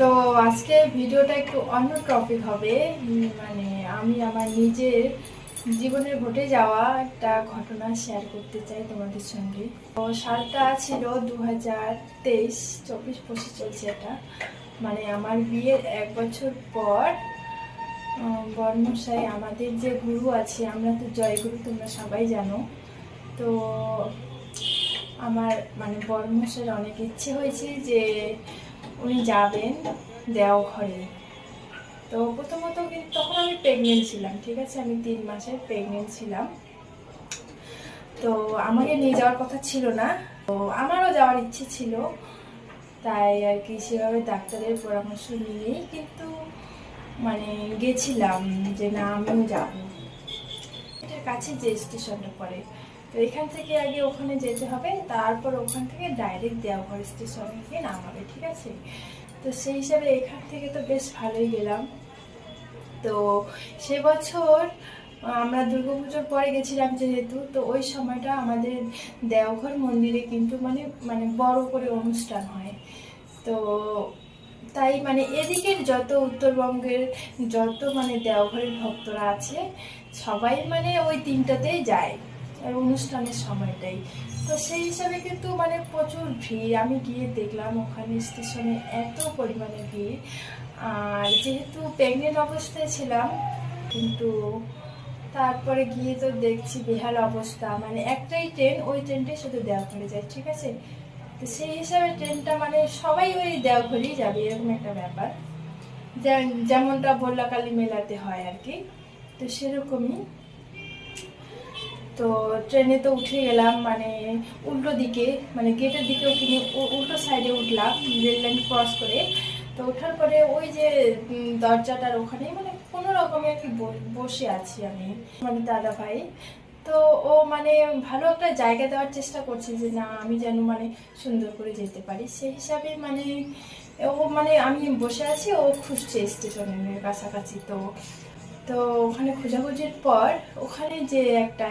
তো আজকে ভিডিওটা একটু অন্য টপিক হবে। মানে আমি আমার নিজের জীবনে ঘটে যাওয়া একটা ঘটনা শেয়ার করতে চাই তোমাদের সঙ্গে। তো সালটা ছিল দু হাজার তেইশ, চব্বিশ, পঁচিশ চলছে এটা। মানে আমার বিয়ের এক বছর পর বর্মশাই আমাদের যে গুরু আছে, আমরা তো জয়গুরু, তোমরা সবাই জানো। তো আমার মানে বর্মশাইয়ের অনেক ইচ্ছে হয়েছে যে উনি যাবেন দেওঘরে তো প্রথমত কিন্তু তখন আমি প্রেগনেন্ট ছিলাম, ঠিক আছে? আমি তিন মাসের প্রেগনেন্ট ছিলাম। তো আমাকে নিয়ে যাওয়ার কথা ছিল না। তো আমারও যাওয়ার ইচ্ছে ছিল, তাই আর কি সেভাবে ডাক্তারের পরামর্শ নিয়েই কিন্তু মানে গেছিলাম যে না, আমিও যাব। এটার কাছে যে স্টেশনটা পড়ে। তো এখান থেকে আগে ওখানে যেতে হবে, তারপর ওখান থেকে ডাইরেক্ট দেওঘর স্টেশনে গিয়ে নামাবে, ঠিক আছে? তো সেই হিসাবে এখান থেকে তো বেশ ভালোই গেলাম। তো সে বছর আমরা দুর্গাপুজোর পরে গেছিলাম যেহেতু, তো ওই সময়টা আমাদের দেওঘর মন্দিরে কিন্তু মানে মানে বড় করে অনুষ্ঠান হয়। তো তাই মানে এদিকের যত উত্তরবঙ্গের যত মানে দেওঘরের ভক্তরা আছে, সবাই মানে ওই তিনটাতেই যায়। অনুষ্ঠানের সময়টাই। তো সেই হিসাবে কিন্তু মানে প্রচুর ভিড়। আমি গিয়ে দেখলাম ওখানে স্টেশনে এত পরিমাণে ভিড়। আর যেহেতু প্রেগনেন্ট অবস্থায় ছিলাম, কিন্তু তারপরে গিয়ে তো দেখছি বেহাল অবস্থা। মানে একটাই ট্রেন, ওই ট্রেনটাই শুধু দেওঘরে যায়, ঠিক আছে? তো সেই হিসাবে ট্রেনটা মানে সবাই ওই দেওঘরেই যাবে, এরকম একটা ব্যাপার। যেমনটা বল্লাকালী মেলাতে হয় আর কি। তো সেরকমই তো ট্রেনে তো উঠে গেলাম মানে উল্টো দিকে মানে গেটের দিকে উঠিনি উল্টো সাইডে উঠলাম রেল লাইন ক্রস করে। তো ওঠার পরে ওই যে দরজাটার ওখানে মানে কোনো রকমে আর কি বসে আছি আমি মানে দাদা ভাই তো ও মানে ভালো একটা জায়গা দেওয়ার চেষ্টা করছে যে, না, আমি যেন মানে সুন্দর করে যেতে পারি। সেই হিসাবে মানে ও মানে আমি বসে আছি, ও খুঁজছে স্টেশনের কাছাকাছি। তো তো ওখানে খোঁজাখুঁজির পর ওখানে যে একটা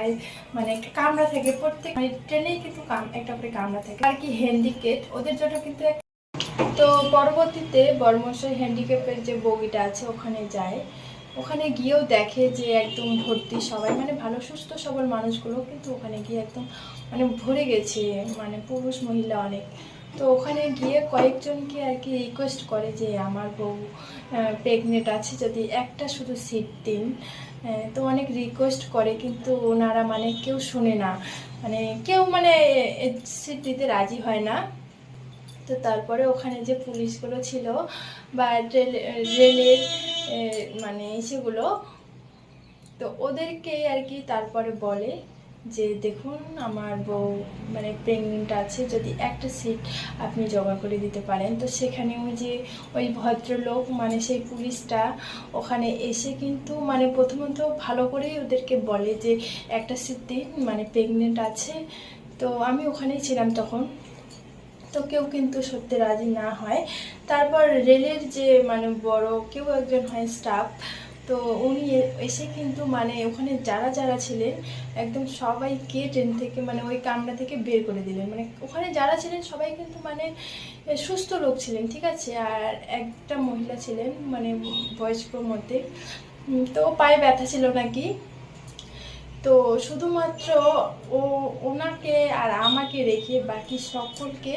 মানে একটা কামরা থাকে, প্রত্যেক মানে ট্রেনেই কিন্তু একটা করে কামরা থাকে। আর কি হ্যান্ডিকেট ওদের জন্য কিন্তু তো পরবর্তীতে বর্মশাই হ্যান্ডিক্যাপের যে বগিটা আছে ওখানে যায়। ওখানে গিয়েও দেখে যে একদম ভর্তি সবাই মানে ভালো সুস্থ সবল মানুষগুলো কিন্তু ওখানে গিয়ে একদম মানে ভরে গেছে মানে পুরুষ মহিলা অনেক। তো ওখানে গিয়ে কয়েকজনকে আর কি রিকোয়েস্ট করে যে আমার বউ প্রেগনেন্ট আছে, যদি একটা শুধু সিট দিন। তো অনেক রিকোয়েস্ট করে, কিন্তু ওনারা মানে কেউ শুনে না। মানে কেউ মানে সিট দিতে রাজি হয় না। তো তারপরে ওখানে যে পুলিশগুলো ছিল বা রেল, রেলের মানে সেগুলো তো ওদেরকে আর কি তারপরে বলে যে দেখুন, আমার বউ মানে প্রেগনেন্ট আছে, যদি একটা সিট আপনি জোগাড় করে দিতে পারেন। তো সেখানে ওই যে ওই ভদ্রলোক মানে সেই পুলিশটা, ওখানে এসে কিন্তু মানে প্রথমত ভালো করেই ওদেরকে বলে যে, একটা সিট দিন মানে প্রেগনেন্ট আছে। তো আমি ওখানেই ছিলাম তখন। তো কেউ কিন্তু সত্যি রাজি না হয়। তারপর রেলের যে মানে বড়, কেউ একজন হয় স্টাফ তো উনি এসে কিন্তু মানে ওখানে যারা যারা ছিলেন, একদম সবাইকে ট্রেন থেকে মানে ওই কামরা থেকে বের করে দিলেন। মানে ওখানে যারা ছিলেন সবাই কিন্তু মানে সুস্থ লোক ছিলেন, ঠিক আছে? আর একটা মহিলা ছিলেন মানে বয়স্কর মধ্যে। তো পায়ে ব্যথা ছিল নাকি? তো শুধুমাত্র ও, ওনাকে আর আমাকে রেখে বাকি সকলকে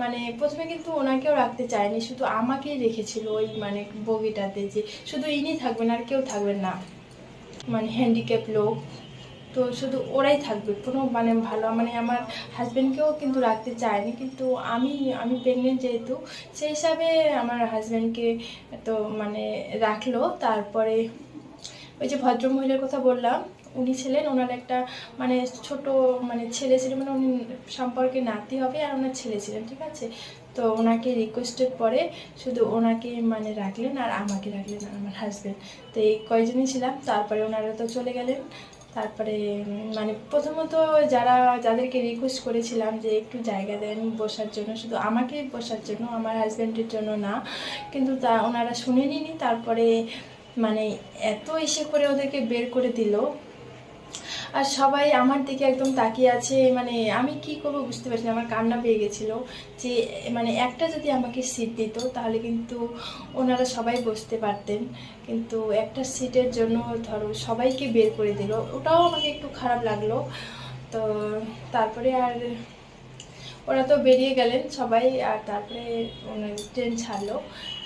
মানে প্রথমে কিন্তু ওনাকেও রাখতে চায়নি, শুধু আমাকেই রেখেছিল ওই মানে বগিটাতে যে শুধু ইনি থাকবেন আর কেউ থাকবেন না মানে হ্যান্ডিক্যাপ লোক। তো শুধু ওরাই থাকবে, কোনো মানে ভালো মানে আমার হাজব্যান্ডকেও কিন্তু রাখতে চায়নি, কিন্তু আমি আমি প্রেগনেন্ট যেহেতু, সেই হিসাবে আমার হাজব্যান্ডকে তো মানে রাখল। তারপরে ওই যে ভদ্র মহিলার কথা বললাম উনি ছিলেন, ওনার একটা মানে ছোট মানে ছেলে ছিল মানে উনি সম্পর্কে নাতি হবে আর ওনার ছেলে ছিলেন, ঠিক আছে? তো ওনাকে রিকোয়েস্টের পরে শুধু ওনাকে মানে রাখলেন আর আমাকে রাখলেন আর আমার হাজব্যান্ড তো এই কয়জনই ছিলাম, তারপরে ওনারা তো চলে গেলেন। তারপরে মানে প্রথমত যারা, যাদেরকে রিকোয়েস্ট করেছিলাম যে একটু জায়গা দেন বসার জন্য, শুধু আমাকে বসার জন্য, আমার হাজব্যান্ডের জন্য না, কিন্তু তা ওনারা শুনেনি তারপরে মানে এত এসে করে ওদেরকে বের করে দিল আর সবাই আমার দিকে একদম তাকিয়ে আছে মানে আমি কি করব বুঝতে পারছি আমার কান্না পেয়ে গেছিল যে মানে একটা যদি আমাকে সিট দিত তাহলে কিন্তু ওনারা সবাই বসতে পারতেন। কিন্তু একটা সিটের জন্য ধরো সবাইকে বের করে দিল, ওটাও আমাকে একটু খারাপ লাগল। তো তারপরে আর ওরা তো বেরিয়ে গেলেন সবাই, আর তারপরে ট্রেন ছাড়লো।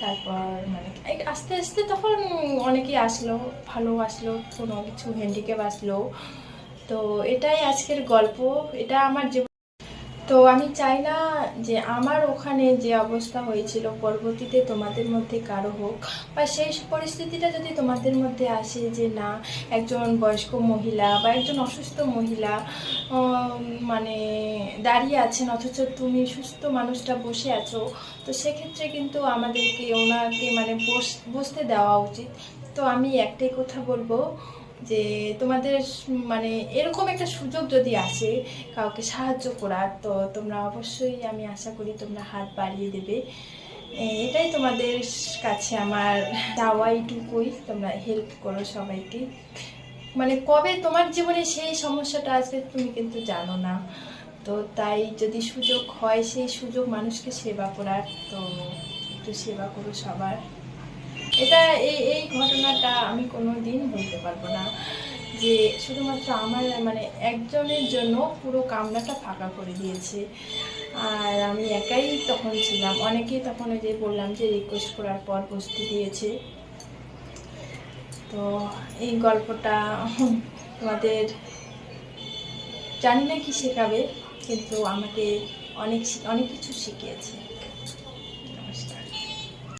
তারপর মানে আস্তে আস্তে তখন অনেকেই আসলো, ভালো আসলো, কোনো কিছু হ্যান্ডিক্যাপ আসলো। তো এটাই আজকের গল্প। এটা আমার জীবন। তো আমি চাই না যে আমার ওখানে যে অবস্থা হয়েছিল, পরবর্তীতে তোমাদের মধ্যে কারও হোক বা সেই পরিস্থিতিটা যদি তোমাদের মধ্যে আসে যে না, একজন বয়স্ক মহিলা বা একজন অসুস্থ মহিলা মানে দাঁড়িয়ে আছেন, অথচ তুমি সুস্থ মানুষটা বসে আছো, তো সেক্ষেত্রে কিন্তু আমাদেরকে ওনাকে মানে বস, বসতে দেওয়া উচিত। তো আমি একটাই কথা বলব যে তোমাদের মানে এরকম একটা সুযোগ যদি আসে কাউকে সাহায্য করার, তো তোমরা অবশ্যই আমি আশা করি তোমরা হাত বাড়িয়ে দেবে। এটাই তোমাদের কাছে আমার চাওয়া এইটুকুই। তোমরা হেল্প করো সবাইকে। মানে কবে তোমার জীবনে সেই সমস্যাটা আসবে তুমি কিন্তু জানো না। তো তাই যদি সুযোগ হয়, সেই সুযোগ মানুষকে সেবা করার, তো একটু সেবা করো সবার। এটা এই এই ঘটনাটা আমি কোনো দিন বলতে পারব না যে শুধুমাত্র আমার মানে একজনের জন্য পুরো কামরাটা ফাঁকা করে দিয়েছে। আর আমি একাই তখন ছিলাম। অনেকেই তখন ওই যে বললাম যে রিকোয়েস্ট করার পর বসতে দিয়েছে। তো এই গল্পটা তোমাদের জানি না কি শেখাবে, কিন্তু আমাকে অনেক অনেক কিছু শিখিয়েছে।